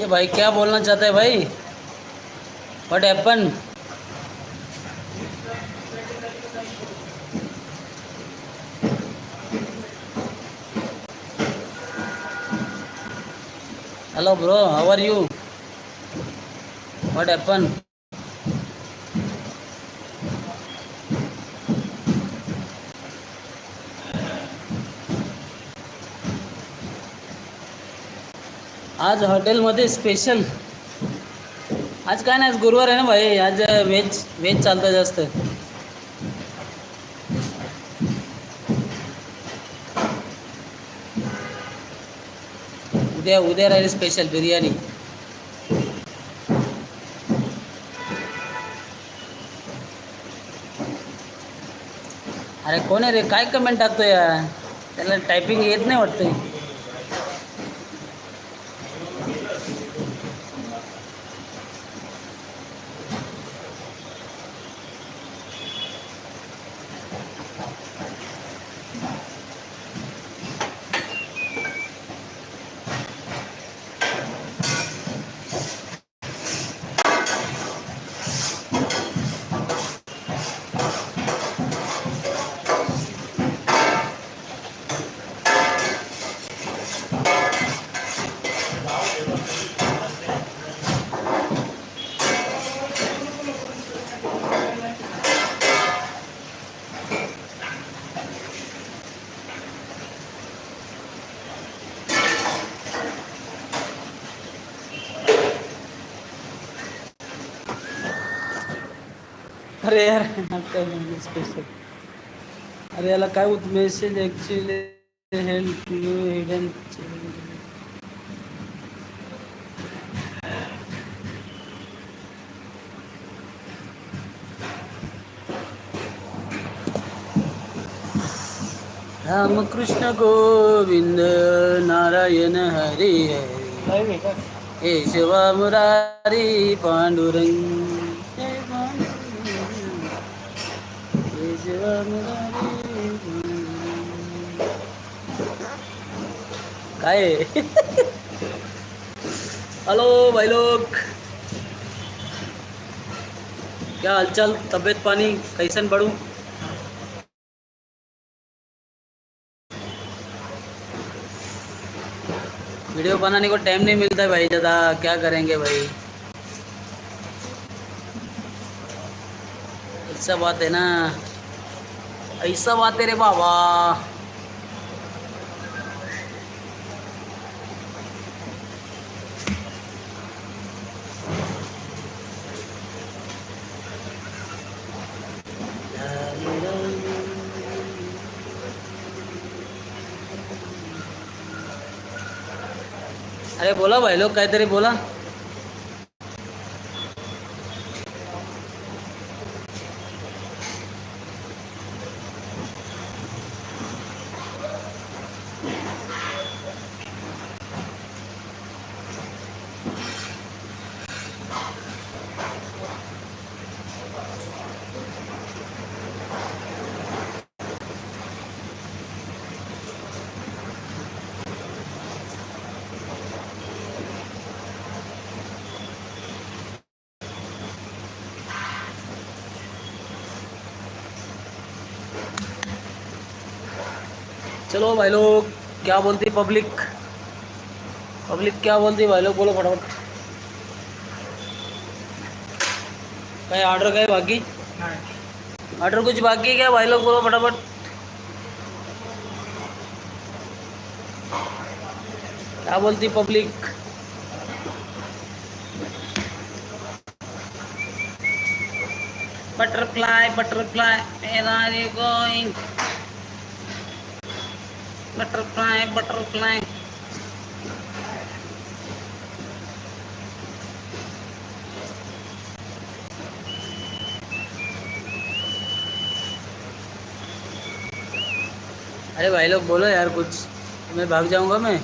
ये भाई क्या बोलना चाहते हैं भाई? What happen hello bro how are you what happen आज हॉटेलमध्ये स्पेशल आज काय नाही आज गुरुवार आहे ना भाई. आज व्हेज व्हेज चालतं जास्त. उद्या उद्या राहील स्पेशल बिर्याणी. अरे कोण आहे रे? काय कमेंट टाकतो या त्याला टायपिंग येत नाही वाटतं अरे यार स्पेशल अरे याला काय होत message actually help you hidden Ramkrishna Govind Narayan Hari Hari Shiva Murari Pandurang. Hello भाई लोग. क्या हालचाल? तबीयत पानी कैसन बढ़ू वीडियो बनाने को टाइम नहीं मिलता भाई ज़्यादा. क्या करेंगे भाई? ऐसा बात है ना. ऐसा बात है रे बाबा। अरे बोला भाई लोग काहीतरी बोला। चलो भाई लोग, क्या बोलती पब्लिक पब्लिक क्या बोलती भाई लोग? बोलो फटाफट। काय ऑर्डर काय बाकी? ऑर्डर कुछ बाकी क्या भाई लोग? बोलो फटाफट। क्या बोलती public butterfly butterfly where are you going butterfly butterfly अरे भाई लोग बोलो यार कुछ मैं भाग जाऊँगा मैं